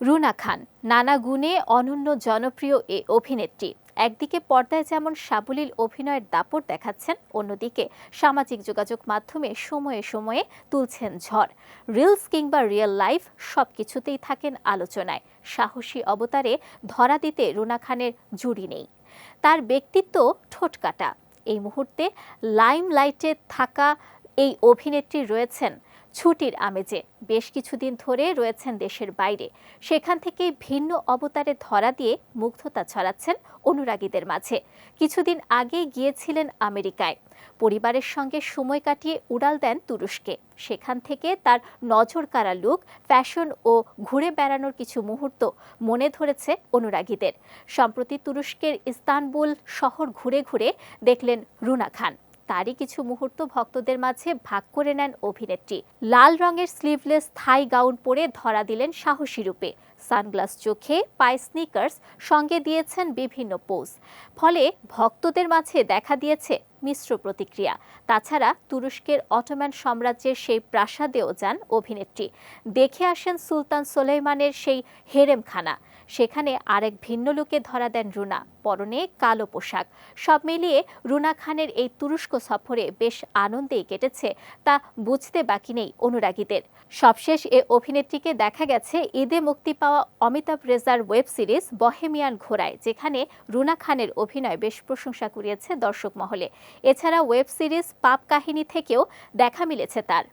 রুনা খান, নানা গুণে অনন্য জনপ্রিয় এ অভিনেত্রী। একদিকে পর্দায় যেমন সাবলীল অভিনয়ের দাপট দেখাচ্ছেন, অন্যদিকে সামাজিক যোগাযোগ মাধ্যমে সময়ে সময়ে তুলছেন ঝড়। রিলস কিংবা রিয়েল লাইফ সব কিছুতেই থাকেন আলোচনায়। সাহসী অবতারে ধরা দিতে রুনা খানের জুড়ি নেই। তার ব্যক্তিত্ব ঠোঁটকাটা এই মুহূর্তে লাইমলাইটে থাকা এই অভিনেত্রী রয়েছেন ছুটির আমেজে। বেশ কিছুদিন ধরে রয়েছেন দেশের বাইরে। সেখান থেকে ভিন্ন অবতারে ধরা দিয়ে মুগ্ধতা ছড়াচ্ছেন অনুরাগীদের মাঝে। কিছুদিন আগেই গিয়েছিলেন আমেরিকায়। পরিবারের সঙ্গে সময় কাটিয়ে উড়াল দেন তুরস্কে। সেখান থেকে তার নজর কাড়া লুক, ফ্যাশন ও ঘুরে বেড়ানোর কিছু মুহূর্ত মনে ধরেছে অনুরাগীদের। সম্প্রতি তুরস্কের ইস্তানবুল শহর ঘুরে ঘুরে দেখলেন রুনা খান। তারই কিছু মুহূর্ত ভক্তদের মাঝে ভাগ করে নেন অভিনেত্রী। লাল রঙের স্লিভলেস থাই গাউন পরে ধরা দিলেন সাহসী রূপে। সানগ্লাস চোখে পায়ে স্নিকার্স সঙ্গে দিয়েছেন বিভিন্ন পোজ ফলে ভক্তদের মাঝে দেখা দিয়েছে মিশ্র প্রতিক্রিয়া। তাছাড়া তুরস্কের অটোম্যান সাম্রাজ্যের সেই প্রাসাদেও যান অভিনেত্রী। দেখে আসেন সুলতান সোলেইমানের সেই হেরেমখানা। সেখানে আরেক ভিন্ন লোকে ধরা দেন রুনা, পরনে কালো পোশাক। সব মিলিয়ে রুনা খানের এই তুরস্ক সফরে বেশ আনন্দেই কেটেছে, তা বুঝতে বাকি নেই অনুরাগীদের। সবশেষ এ অভিনেত্রীকে দেখা গেছে ঈদে মুক্তি পাওয়া Amitabh Reza web series Bohemian ঘোড়ায়, যেখানে রুনা খানের অভিনয় বেশ প্রশংসা কুড়িয়েছে দর্শক মহলে। এছাড়া ওয়েব সিরিজ পাপ কাহিনী থেকেও দেখা মিলেছে তার।